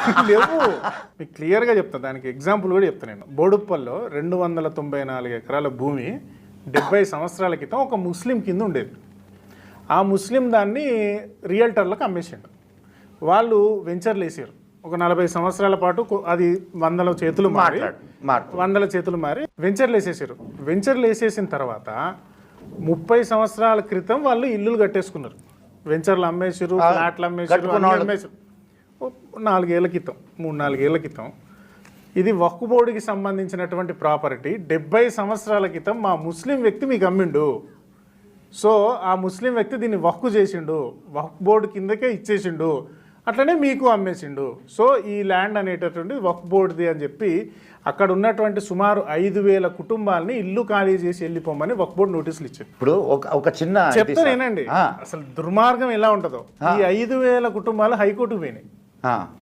లేవు. మీకు క్లియర్గా చెప్తాను దానికి ఎగ్జాంపుల్ కూడా చెప్తాను నేను. బోడుప్పల్లో రెండు వందల తొంభై నాలుగు ఎకరాల భూమి డెబ్బై సంవత్సరాల క్రితం ఒక ముస్లిం కింద ఉండేది. ఆ ముస్లిం దాన్ని రియల్టర్లకు అమ్మేసిండు. వాళ్ళు వెంచర్లు వేసారు ఒక నలభై సంవత్సరాల పాటు అది వందల చేతులు మారి వందల చేతులు మారి వెంచర్లు వేసేసారు వెంచర్లు వేసేసిన తర్వాత ముప్పై సంవత్సరాల క్రితం వాళ్ళు ఇల్లులు కట్టేసుకున్నారు. వెంచర్లు అమ్మేసారు ఫ్లాట్లు అమ్మేసారు. అమ్మేసారు నాలుగేళ్ళ క్రితం మూడు నాలుగేళ్ళ క్రితం. ఇది వక్ఫ్ బోర్డుకి సంబంధించినటువంటి ప్రాపర్టీ. డెబ్బై సంవత్సరాల క్రితం మా ముస్లిం వ్యక్తి మీకు అమ్మిండు. సో ఆ ముస్లిం వ్యక్తి దీన్ని వక్కు చేసిండు. వక్ఫ్ బోర్డు కిందకే ఇచ్చేసిండు. అట్లనే మీకు అమ్మేసిండు. సో ఈ ల్యాండ్ అనేటటువంటి వక్ఫ్ బోర్డుది అని చెప్పి అక్కడ ఉన్నటువంటి సుమారు ఐదు వేల కుటుంబాలని ఇల్లు ఖాళీ చేసి వెళ్ళిపోమని వక్ఫ్ బోర్డు నోటీసులు ఇచ్చింది. ఇప్పుడు ఒక ఒక చిన్న ఇది చెప్తాను సార్. ఏనండి ఆ, అసలు దుర్మార్గం ఎలా ఉంటుందో. ఈ ఐదు వేల కుటుంబాలు హైకోర్టుకు పోయినాయి. ఆ.